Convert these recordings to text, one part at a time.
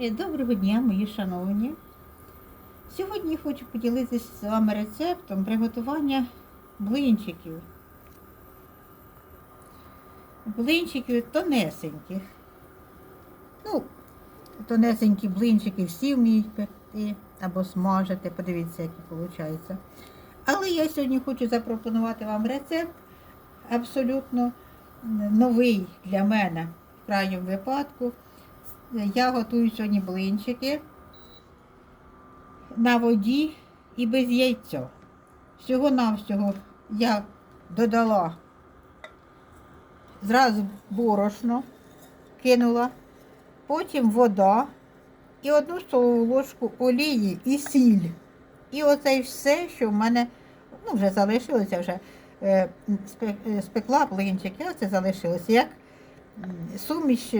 Е, Доброго дня, мої шановні. Сьогодні хочу поділитися з вами рецептом приготування блинчиків. Блинчиків тонесеньких. Ну, тонесенькі блинчики всі вміють пекти або смажити, подивіться, які виходить. Але я сьогодні хочу запропонувати вам рецепт абсолютно новий для мене в крайньому випадку. Я готую сьогодні блинчики на воді і без яйця. Всього-навсього я додала зразу борошно, кинула, потім вода і одну столову ложку олії і сіль. І оце все, що в мене ну, вже залишилося, вже е, е, спекла блинчики, а це залишилося. Як суміш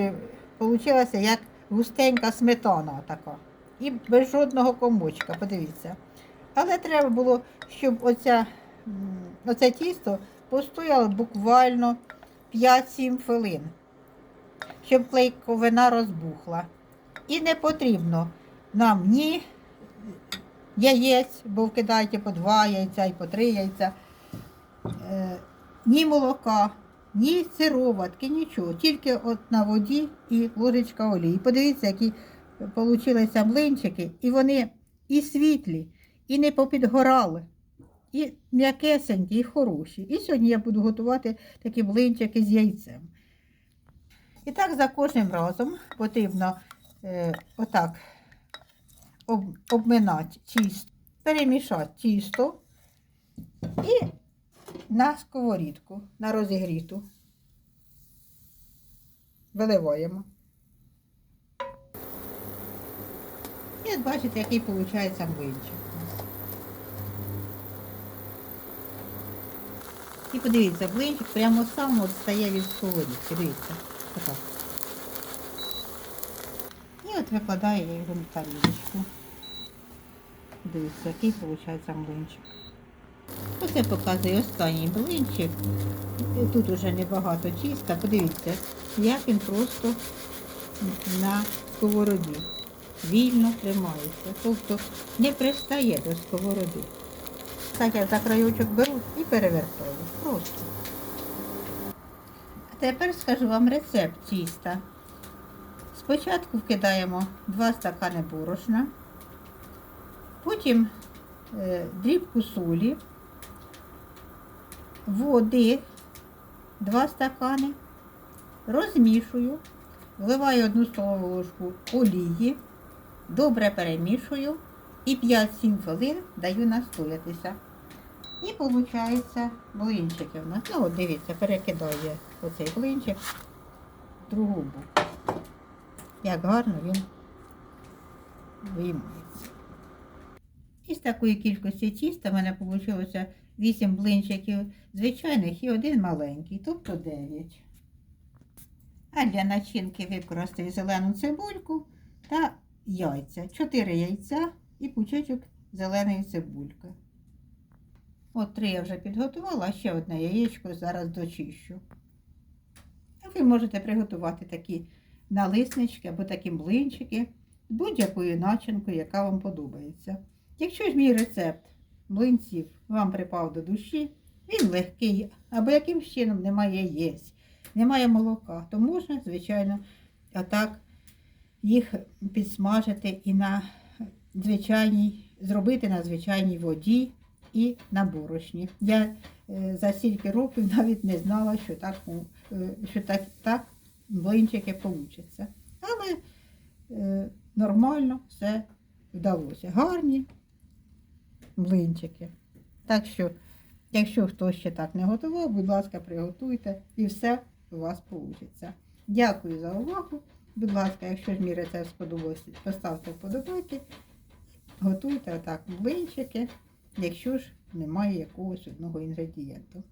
вийшла як густенька сметана така. І без жодного комочка, подивіться. Але треба було, щоб оця, оце тісто постояло буквально 5-7 хвилин, щоб клейковина розбухла. І не потрібно нам ні яєць, бо вкидаєте по два яйця і по три яйця, е, ні молока, ні сироватки, нічого. Тільки от на воді і ложечка олії. Подивіться, які получилися млинчики, і вони і світлі, і не попідгорали, і м'якесенькі, і хороші. І сьогодні я буду готувати такі блинчики з яйцем. І так за кожним разом потрібно е, отак об, обминати тісто, перемішати тісто і на сковорідку, на розігріту. Виливаємо. І от бачите, який виходить млинчик. І подивіться, блинчик прямо сам стає від сковорідки. Дивіться. Отак. І от викладаю я його на тарілочку. Дивіться, який виходить млинчик. Оце показує останній блинчик. Тут уже небагато тіста. Подивіться, як він просто на сковороді. Вільно тримається. Тобто не пристає до сковороди. Так я за краючок беру і перевертаю. Просто. Тепер скажу вам рецепт тіста. Спочатку вкидаємо 2 стакани борошна, потім е, дрібку солі, води 2 стакани, розмішую, вливаю 1 столову ложку олії, добре перемішую і 5-7 хвилин даю настоятися. І виходить блинчики в нас. Ну, от дивіться, перекидаю оцей блинчик в другу боку. Як гарно він виймається. Із такої кількості тіста в мене вийшло 8 блинчиків звичайних і один маленький, тобто 9. А для начинки використаю зелену цибульку та яйця. 4 яйця і пучечок зеленої цибульки. От три я вже підготувала, а ще одне яєчко зараз дочищу. А ви можете приготувати такі налиснички або такі млинчики з будь-якою начинкою, яка вам подобається. Якщо ж мій рецепт млинців вам припав до душі, він легкий, або якимсь чином немає яєць, немає молока, то можна, звичайно, отак їх підсмажити і на звичайній, зробити на звичайній воді і на борошні. Я е, за стільки років навіть не знала, що так, е, що так, так блинчики получаться. Але е, нормально все вдалося. Гарні блинчики. Так що, якщо хтось ще так не готував, будь ласка, приготуйте і все у вас вийде. Дякую за увагу. Будь ласка, якщо ж мій рецепт сподобався, поставте вподобайки. Готуйте отак блинчики, якщо ж немає якогось одного інгредієнту.